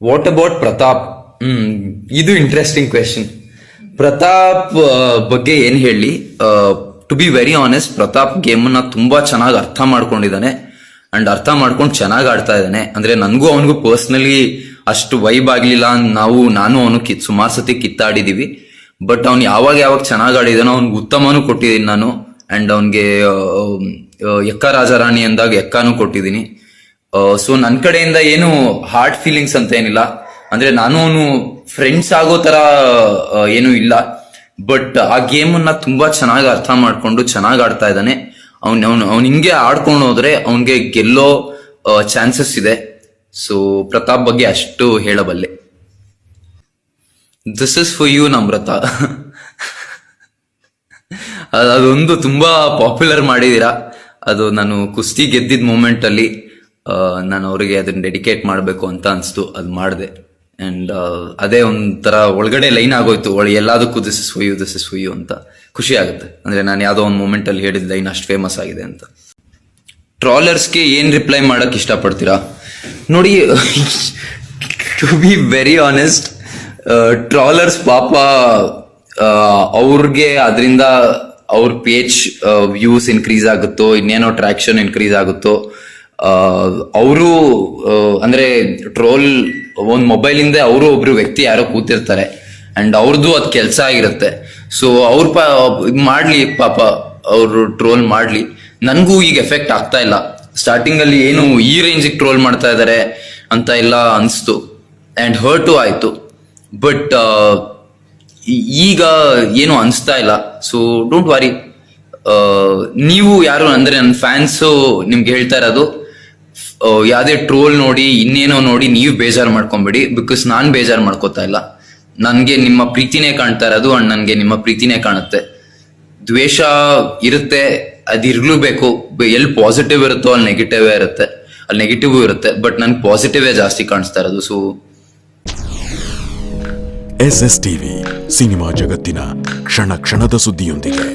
What about Pratap ಹ್ಮ್, ಇದು interesting question Pratap ಬಗ್ಗೆ ಏನು ಹೇಳಿ? To be very honest Pratap ಗೇಮ್ನ ತುಂಬಾ ಚೆನ್ನಾಗಿ ಅರ್ಥ ಮಾಡ್ಕೊಂಡಿದ್ದಾನೆ. ಅಂಡ್ ಅರ್ಥ ಮಾಡ್ಕೊಂಡು ಚೆನ್ನಾಗಿ ಆಡ್ತಾ ಇದ್ದಾನೆ. ಅಂದ್ರೆ ನನಗೂ ಅವನಿಗೂ ಪರ್ಸ್ನಲಿ ಅಷ್ಟು ವೈಬ್ ಆಗ್ಲಿಲ್ಲ. ನಾವು, ನಾನು ಅವನು ಕಿತ್, ಸುಮಾರು ಸತಿ ಕಿತ್ತಾಡಿದೀವಿ. ಬಟ್ ಅವ್ನು ಯಾವಾಗ ಯಾವಾಗ ಚೆನ್ನಾಗಿ ಆಡಿದಾನೋ ಅವ್ನಿಗೆ ಉತ್ತಮನೂ ಕೊಟ್ಟಿದ್ದೀನಿ ನಾನು. ಅಂಡ್ ಅವನಿಗೆ ಎಕ್ಕ ರಾಜಾರಾಣಿ ಅಂದಾಗ ಎಕ್ಕಾನು ಕೊಟ್ಟಿದ್ದೀನಿ ಸೊ ನನ್ನ ಕಡೆಯಿಂದ ಏನು ಹಾರ್ಟ್ ಫೀಲಿಂಗ್ಸ್ ಅಂತ ಏನಿಲ್ಲ. ಅಂದ್ರೆ ನಾನು ಅವನು ಫ್ರೆಂಡ್ಸ್ ಆಗೋ ತರ ಏನು ಇಲ್ಲ. ಬಟ್ ಆ ಗೇಮನ್ನ ತುಂಬಾ ಚೆನ್ನಾಗಿ ಅರ್ಥ ಮಾಡ್ಕೊಂಡು ಚೆನ್ನಾಗಿ ಆಡ್ತಾ ಇದ್ದಾನೆ. ಅವ್ನು ಅವ್ನು ಅವ್ನು ಹಿಂಗೆ ಆಡ್ಕೊಂಡು ಹೋದ್ರೆ ಅವನ್ಗೆ ಗೆಲ್ಲೋ ಚಾನ್ಸಸ್ ಇದೆ. ಸೊ ಪ್ರತಾಪ್ ಬಗ್ಗೆ ಅಷ್ಟು ಹೇಳಬಲ್ಲೆ. This is for you Namratha. ಅದ್- ಅದೊಂದು ತುಂಬಾ ಪಾಪ್ಯುಲರ್ ಮಾಡಿದೀರಾ ಅದು ನಾನು ಕುಸ್ತಿ ಗೆದ್ದಿದ್ ಮೂಮೆಂಟ್ ಅಲ್ಲಿ. ನಾನು ಅವರಿಗೆ ಅದನ್ನ ಡೆಡಿಕೇಟ್ ಮಾಡಬೇಕು ಅಂತ ಅನಿಸ್ತು, ಅದು ಮಾಡಿದೆ. ಅಂಡ್ ಅದೇ ಒಂಥರ ಒಳಗಡೆ ಲೈನ್ ಆಗೋಯ್ತು, ಒಳ ಎಲ್ಲದಕ್ಕೂ this is you this is ಅಂತ. ಖುಷಿ ಆಗುತ್ತೆ. ಅಂದರೆ ನಾನು ಯಾವುದೋ ಒಂದು ಮೂಮೆಂಟಲ್ಲಿ ಹೇಳಿದ ಲೈನ್ ಅಷ್ಟು ಫೇಮಸ್ ಆಗಿದೆ ಅಂತ. ಟ್ರಾಲರ್ಸ್ಗೆ ಏನ್ ರಿಪ್ಲೈ ಮಾಡೋಕ್ಕೆ ಇಷ್ಟಪಡ್ತೀರಾ? ನೋಡಿ to be very honest trollers ಪಾಪ ಅವ್ರಿಗೆ ಅದರಿಂದ ಅವ್ರ ಪೇಜ್ ವ್ಯೂಸ್ ಇನ್ಕ್ರೀಸ್ ಆಗುತ್ತೋ, ಇನ್ನೇನೋ ಟ್ರ್ಯಾಕ್ಷನ್ ಇನ್ಕ್ರೀಸ್ ಆಗುತ್ತೋ ಅವರು ಅಂದ್ರೆ ಟ್ರೋಲ್ ಒಂದು ಮೊಬೈಲ್ ಇಂದ ಅವರು ಒಬ್ರು ವ್ಯಕ್ತಿ ಯಾರೋ ಕೂತಿರ್ತಾರೆ. ಅಂಡ್ ಅವ್ರದ್ದು ಅದ್ ಕೆಲಸ ಆಗಿರುತ್ತೆ. ಸೊ ಅವ್ರ ಪಾ ಮಾಡ್ಲಿ ಪಾಪ, ಅವರು ಟ್ರೋಲ್ ಮಾಡ್ಲಿ. ನನಗೂ ಈಗ ಎಫೆಕ್ಟ್ ಆಗ್ತಾ ಇಲ್ಲ. ಸ್ಟಾರ್ಟಿಂಗ್ ಅಲ್ಲಿ ಏನು ಈ ರೇಂಜಿಗೆ ಟ್ರೋಲ್ ಮಾಡ್ತಾ ಇದಾರೆ ಅಂತ ಎಲ್ಲ ಅನಿಸ್ತು. ಅಂಡ್ ಹರ್ಟು ಆಯಿತು. ಬಟ್ ಈಗ ಏನು ಅನಿಸ್ತಾ ಇಲ್ಲ. ಸೊ ಡೋಂಟ್ ವರಿ ನೀವು ಯಾರು ಅಂದ್ರೆ ನನ್ನ ಫ್ಯಾನ್ಸು ನಿಮ್ಗೆ ಹೇಳ್ತಾ ಇರೋದು. ಯಾವ್ದೇ ಟ್ರೋಲ್ ನೋಡಿ, ಇನ್ನೇನೋ ನೋಡಿ ನೀವು ಬೇಜಾರು ಮಾಡ್ಕೊಂಬೇಡಿ ಬಿಕಾಸ್ ನಾನು ಬೇಜಾರು ಮಾಡ್ಕೋತಾ ಇಲ್ಲ. ನನಗೆ ನಿಮ್ಮ ಪ್ರೀತಿನೇ ಕಾಣ್ತಾ ಇರೋದು ಅಂಡ್ ನನಗೆ ನಿಮ್ಮ ಪ್ರೀತಿನೇ ಕಾಣುತ್ತೆ. ದ್ವೇಷ ಇರುತ್ತೆ, ಅದು ಬೇಕು ಎಲ್ಲಿ ಪಾಸಿಟಿವ್ ಇರುತ್ತೋ ಅಲ್ಲಿ ನೆಗೆಟಿವ್ ಇರುತ್ತೆ. ಅಲ್ಲಿ ನೆಗೆಟಿವ್ ಇರುತ್ತೆ ಬಟ್ ನನ್ಗೆ ಪಾಸಿಟಿವೇ ಜಾಸ್ತಿ ಕಾಣಿಸ್ತಾ ಇರೋದು so S S TV cinema ಜಗತ್ತಿನ ಕ್ಷಣ ಕ್ಷಣದ ಸುದ್ದಿಯೊಂದಿಗೆ.